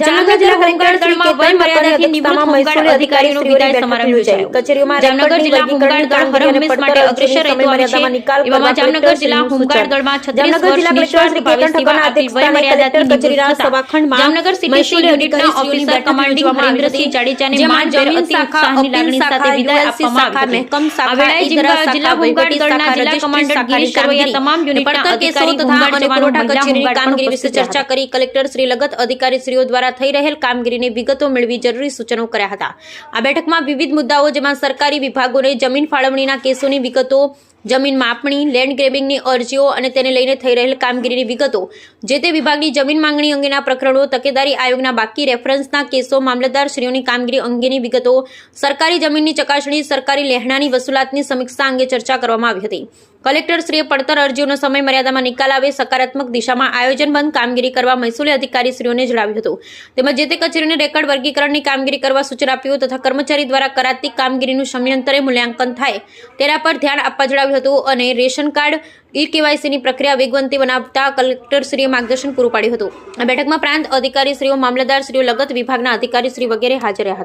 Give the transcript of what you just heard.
જામનગર જિલ્લા હોમગાર્ડ દળમાં વય મર્યાદાથી નિવૃત્ત હોમગાર્ડ અધિકારીનો વિદાય સમારંભ યોજાયો કચેરીઓમાં જામનગર જિલ્લા હોમગાર્ડ દળ હર હંમેશ માટે અગ્રેસર રહેતો આવે છે. એવામાં જામનગર જિલ્લા હોમગાર્ડ દળમાં 36 વર્ષ નિશ્વાસ ભાવે સેવા આપી વય મર્યાદાથી કચેરીના સભાખંડમાં જામનગર સિટી સી યુનિટના ઓફિસર કમાન્ડિંગ મહેન્દ્રસિંહ જાડેજાને માન જમીન ઉત્સાહની લાગણી સાથે વિદાય આપવામાં આવી હતી. શાખા જિલ્લા હોમગાર્ડ દળના જિલ્લા કમાન્ડર ગિરીશ સરવૈયા તમામ યુનિટના અધિકારી હોમગાર્ડ જવાનો મહિલા કામગીરી વિશે ચર્ચા કરી કલેક્ટર શ્રી લગત અધિકારી શ્રીઓ દ્વારા થઈ રહેલ કામગીરીની વિગતો મેળવી જરૂરી સૂચનો કર્યા હતા. આ બેઠકમાં વિવિધ મુદ્દાઓ, જેમાં સરકારી વિભાગોને જમીન ફાળવણીના કેસોની વિગતો જમીન માપણી લેન્ડ ગ્રેબિંગની અરજીઓ અને તેને લઈને થઈ રહેલ કામગીરીની વિગતો જે તે વિભાગની જમીન માંગણી અંગેના પ્રકરણો, તકેદારી આયોગના બાકી રેફરન્સના કેસો, મામલતદારશ્રીઓની કામગીરી અંગેની વિગતો, સરકારી જમીનની ચકાસણી, સરકારી લહેણાની વસૂલાતની સમીક્ષા અંગે ચર્ચા કરવામાં આવી હતી. કલેક્ટરશ્રીએ પડતર અરજીઓનો સમય મર્યાદામાં નિકાલ આવે સકારાત્મક દિશામાં આયોજનબંધ કામગીરી કરવા મહેસૂલી અધિકારીશ્રીઓને જણાવ્યું હતું. તેમજ જે તે કચેરીને રેકર્ડ વર્ગીકરણની કામગીરી કરવા સૂચન આપ્યું તથા કર્મચારી દ્વારા કરાતી કામગીરીનું સમયાંતરે મૂલ્યાંકન થાય તેના પર ધ્યાન આપવા જણાવ્યું હતું અને રેશન કાર્ડ ઈ કેવાયસીની પ્રક્રિયા વેગવંતી બનાવતા કલેક્ટરશ્રીએ માર્ગદર્શન પૂરું પાડ્યું હતું. આ બેઠકમાં પ્રાંત અધિકારીશ્રીઓ, મામલતદારશ્રીઓ, લગત વિભાગના અધિકારીશ્રી વગેરે હાજર રહ્યા હતા.